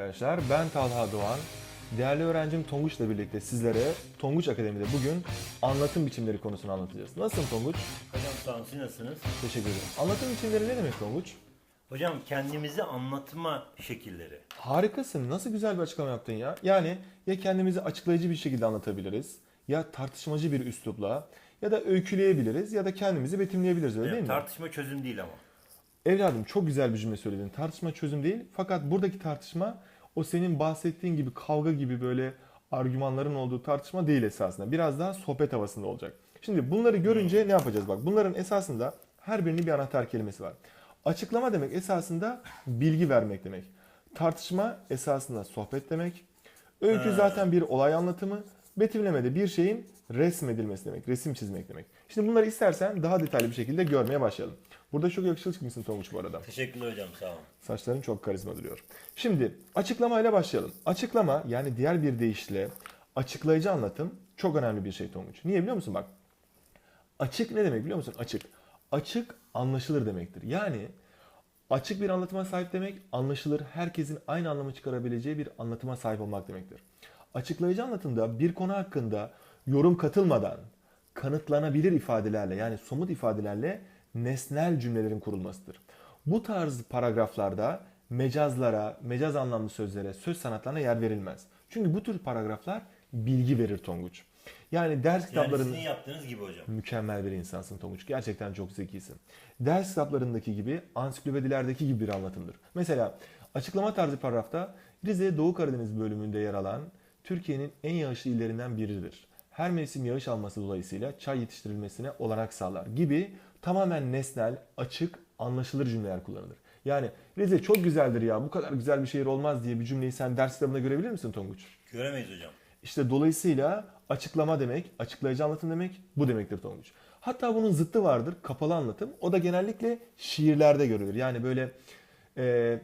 arkadaşlar. Ben Talha Doğan. Değerli öğrencim Tonguç'la birlikte sizlere Tonguç Akademi'de bugün anlatım biçimleri konusunu anlatacağız. Nasılsın Tonguç? Hocam sağ olun, siz nasılsınız? Teşekkür ederim. Anlatım biçimleri ne demek Tonguç? Hocam kendimizi anlatma şekilleri. Harikasın. Nasıl güzel bir açıklama yaptın ya. Yani ya kendimizi açıklayıcı bir şekilde anlatabiliriz ya tartışmacı bir üslupla ya da öyküleyebiliriz ya da kendimizi betimleyebiliriz öyle Yani değil mi? tartışma çözüm değil ama. Evladım çok güzel bir cümle söyledin. Tartışma çözüm değil. Fakat buradaki tartışma o senin bahsettiğin gibi kavga gibi böyle argümanların olduğu tartışma değil esasında. Biraz daha sohbet havasında olacak. Şimdi bunları görünce ne yapacağız? Bak bunların esasında her birinin bir anahtar kelimesi var. Açıklama demek esasında bilgi vermek demek. Tartışma esasında sohbet demek. Öykü zaten bir olay anlatımı. Betimlemede bir şeyin resmedilmesi demek. Resim çizmek demek. Şimdi bunları istersen daha detaylı bir şekilde görmeye başlayalım. Burada çok yakışıklı çıkmışsın Tonguç bu arada. Teşekkürler hocam sağ olun. Saçların çok karizma duruyor. Şimdi açıklamayla başlayalım. Açıklama yani diğer bir deyişle açıklayıcı anlatım çok önemli bir şey Tonguç. Niye biliyor musun? Bak açık ne demek biliyor musun? Açık. Açık anlaşılır demektir. Yani açık bir anlatıma sahip demek anlaşılır, herkesin aynı anlamı çıkarabileceği bir anlatıma sahip olmak demektir. Açıklayıcı anlatımda bir konu hakkında yorum katılmadan kanıtlanabilir ifadelerle yani somut ifadelerle nesnel cümlelerin kurulmasıdır. Bu tarz paragraflarda mecazlara, mecaz anlamlı sözlere, söz sanatlarına yer verilmez. Çünkü bu tür paragraflar bilgi verir Tonguç. Yani ders Yani kitaplarında... sizin yaptığınız gibi hocam. Mükemmel bir insansın Tonguç. Gerçekten çok zekisin. Ders kitaplarındaki gibi, ansiklopedilerdeki gibi bir anlatımdır. Mesela açıklama tarzı paragrafta Rize Doğu Karadeniz bölümünde yer alan Türkiye'nin en yağışlı illerinden biridir. Her mevsim yağış alması dolayısıyla çay yetiştirilmesine olanak sağlar gibi tamamen nesnel, açık, anlaşılır cümleler kullanılır. Yani Rize çok güzeldir ya bu kadar güzel bir şehir olmaz diye bir cümleyi sen ders kitabında görebilir misin Tonguç? Göremeyiz hocam. İşte dolayısıyla açıklama demek, açıklayıcı anlatım demek bu demektir Tonguç. Hatta bunun zıttı vardır, kapalı anlatım. O da genellikle şiirlerde görülür. Yani böyle e,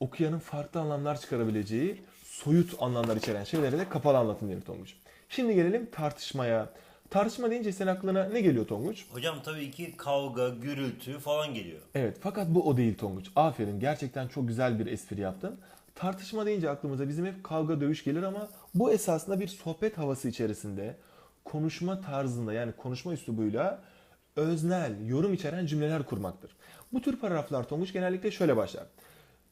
okuyanın farklı anlamlar çıkarabileceği soyut anlamlar içeren şeylere de kapalı anlatım denir Tonguç. Şimdi gelelim tartışmaya. Tartışma deyince senin aklına ne geliyor Tonguç? Hocam tabii ki kavga, gürültü falan geliyor. Evet fakat bu o değil Tonguç. Aferin gerçekten çok güzel bir espri yaptın. Tartışma deyince aklımıza bizim hep kavga dövüş gelir ama bu esasında bir sohbet havası içerisinde konuşma tarzında yani konuşma üslubuyla öznel, yorum içeren cümleler kurmaktır. Bu tür paragraflar Tonguç genellikle şöyle başlar.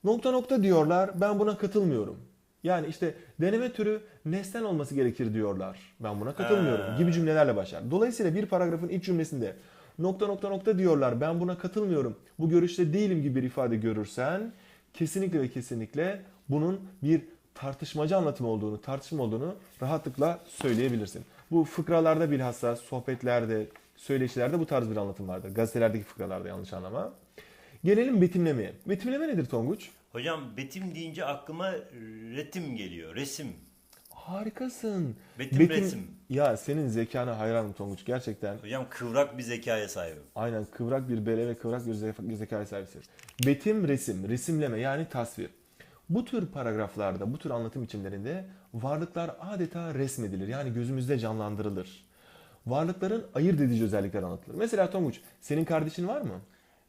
Nokta nokta diyorlar ben buna katılmıyorum. Yani işte deneme türü nesnel olması gerekir diyorlar. Ben buna katılmıyorum Ha. gibi cümlelerle başlar. Dolayısıyla bir paragrafın ilk cümlesinde nokta nokta nokta diyorlar ben buna katılmıyorum. Bu görüşte değilim gibi bir ifade görürsen kesinlikle ve kesinlikle bunun bir tartışmacı anlatım olduğunu, tartışma olduğunu rahatlıkla söyleyebilirsin. Bu fıkralarda bilhassa sohbetlerde, söyleşilerde bu tarz bir anlatım vardır. Gazetelerdeki fıkralarda yanlış anlama. Gelelim betimlemeye. Betimleme nedir Tonguç? Hocam betim deyince aklıma retim geliyor. Resim. Harikasın. Betim, resim. Ya senin zekana hayranım Tonguç gerçekten. Hocam kıvrak bir zekaya sahibim. Aynen kıvrak bir bele ve kıvrak bir bir zekaya sahipsin. Betim resim, resimleme yani tasvir. Bu tür paragraflarda, bu tür anlatım biçimlerinde varlıklar adeta resmedilir. Yani gözümüzde canlandırılır. Varlıkların ayırt edici özellikler anlatılır. Mesela Tonguç, senin kardeşin var mı?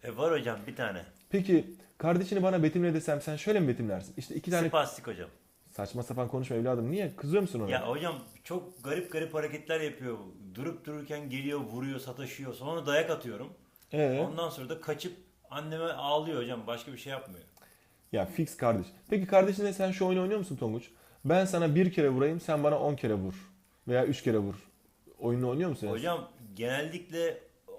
E var hocam bir tane. Peki kardeşini bana betimle desem sen şöyle mi betimlersin? İşte iki tane Spastik hocam. saçma sapan konuşma evladım. Niye? Kızıyor musun ona? Ya hocam çok garip garip hareketler yapıyor. Durup dururken geliyor, vuruyor, sataşıyor. Sonra dayak atıyorum. Ee? Ondan sonra da kaçıp anneme ağlıyor hocam. Başka bir şey yapmıyor. Ya fix kardeş. Peki kardeşine sen şu oyunu oynuyor musun Tonguç? Ben sana bir kere vurayım sen bana on kere vur. Veya üç kere vur. Oyunu oynuyor musun? Hocam genellikle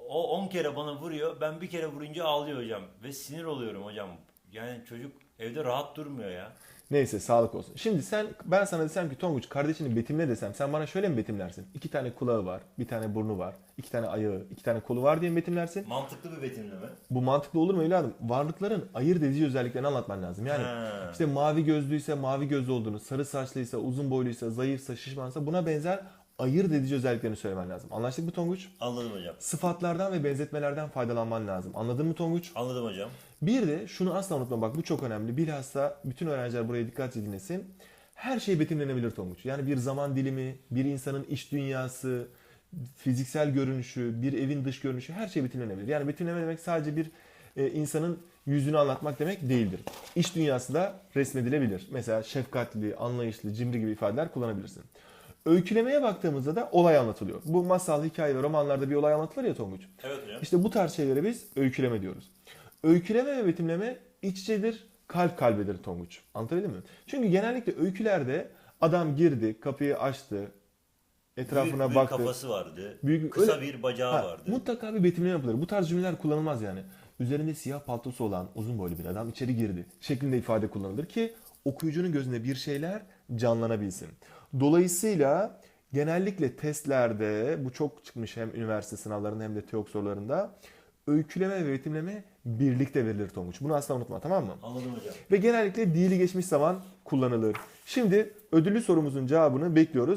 o 10 kere bana vuruyor. Ben bir kere vurunca ağlıyor hocam. Ve sinir oluyorum hocam. Yani çocuk evde rahat durmuyor ya. Neyse sağlık olsun. Şimdi sen ben sana desem ki Tonguç kardeşini betimle desem sen bana şöyle mi betimlersin? İki tane kulağı var, bir tane burnu var, iki tane ayağı, iki tane kolu var diye mi betimlersin? Mantıklı bir betimleme. Bu mantıklı olur mu evladım? Varlıkların ayırt edici özelliklerini anlatman lazım. Yani Ha. işte mavi gözlüyse mavi gözlü olduğunu, sarı saçlıysa, uzun boyluysa, zayıfsa, şişmansa buna benzer ayırt edici özelliklerini söylemen lazım. Anlaştık mı Tonguç? Anladım hocam. Sıfatlardan ve benzetmelerden faydalanman lazım. Anladın mı Tonguç? Anladım hocam. Bir de şunu asla unutma bak bu çok önemli. Bilhassa bütün öğrenciler buraya dikkatli dinlesin. Her şey betimlenebilir Tonguç. Yani bir zaman dilimi, bir insanın iç dünyası, fiziksel görünüşü, bir evin dış görünüşü her şey betimlenebilir. Yani betimleme demek sadece bir e, insanın yüzünü anlatmak demek değildir. İş dünyası da resmedilebilir. Mesela şefkatli, anlayışlı, cimri gibi ifadeler kullanabilirsin. Öykülemeye baktığımızda da olay anlatılıyor. Bu masal, hikaye ve romanlarda bir olay anlatılır ya Tonguç. Evet hocam. İşte bu tarz şeylere biz öyküleme diyoruz. Öyküleme ve betimleme iç içedir, kalp kalbedir Tonguç. Anlatabildim mi? Çünkü genellikle öykülerde adam girdi, kapıyı açtı, etrafına büyük, büyük baktı. kafası vardı. Büyük- kısa öyle- bir bacağı Ha, vardı. Mutlaka bir betimleme yapılır. Bu tarz cümleler kullanılmaz yani. Üzerinde siyah paltosu olan uzun boylu bir adam içeri girdi şeklinde ifade kullanılır ki okuyucunun gözünde bir şeyler canlanabilsin. Dolayısıyla genellikle testlerde bu çok çıkmış hem üniversite sınavlarında hem de TEOK sorularında öyküleme ve betimleme birlikte verilir Tonguç. Bunu asla unutma tamam mı? Anladım hocam. Ve genellikle dili geçmiş zaman kullanılır. Şimdi ödüllü sorumuzun cevabını bekliyoruz.